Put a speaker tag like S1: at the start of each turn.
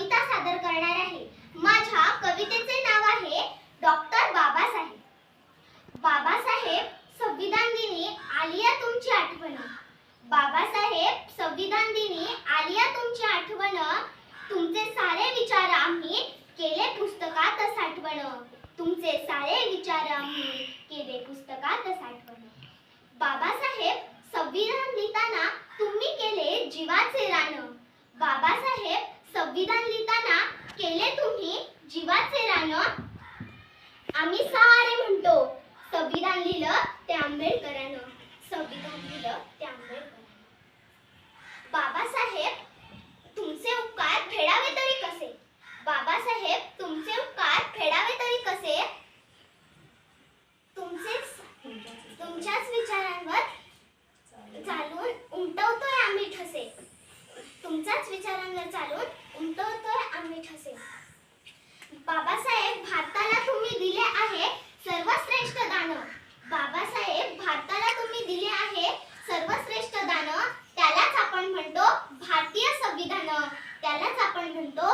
S1: कविता सादर करणार आहे. माझ्या कवितेचे नाव आहे डॉक्टर बाबासाहेब. बाबासाहेब संविधान दिनी आलिया तुमची आठवण. बाबासाहेब संविधान दिनी आलिया तुमची आठवण. तुमचे सारे विचार आम्ही केले पुस्तकात साठवण. तुमचे सारे विचार आम्ही केले पुस्तकात साठवण. बाबासाहेब संविधान लिहिताना तुम्ही केले जीवाचे रान. बाबासाहेब संविधान केले तुम्ही जीवाचे रान. आम्ही सारे म्हणतो. संविधान लिहिलं ते आंबेडकरानं. संविधान लिहिलं ते आंबेडकर बाबासाहेब तुमचे उपकार फेडावे तरी कसे? बाबासाहेब तुमचे उपकार फेडावे तरी कसे? तुमचे
S2: तुमच्याच
S1: विचारांवर चालून उमटवतोय आम्ही ठसे. तुमच्याच विचारांवर चालून उमटवतोय आम्ही ठसे. presentó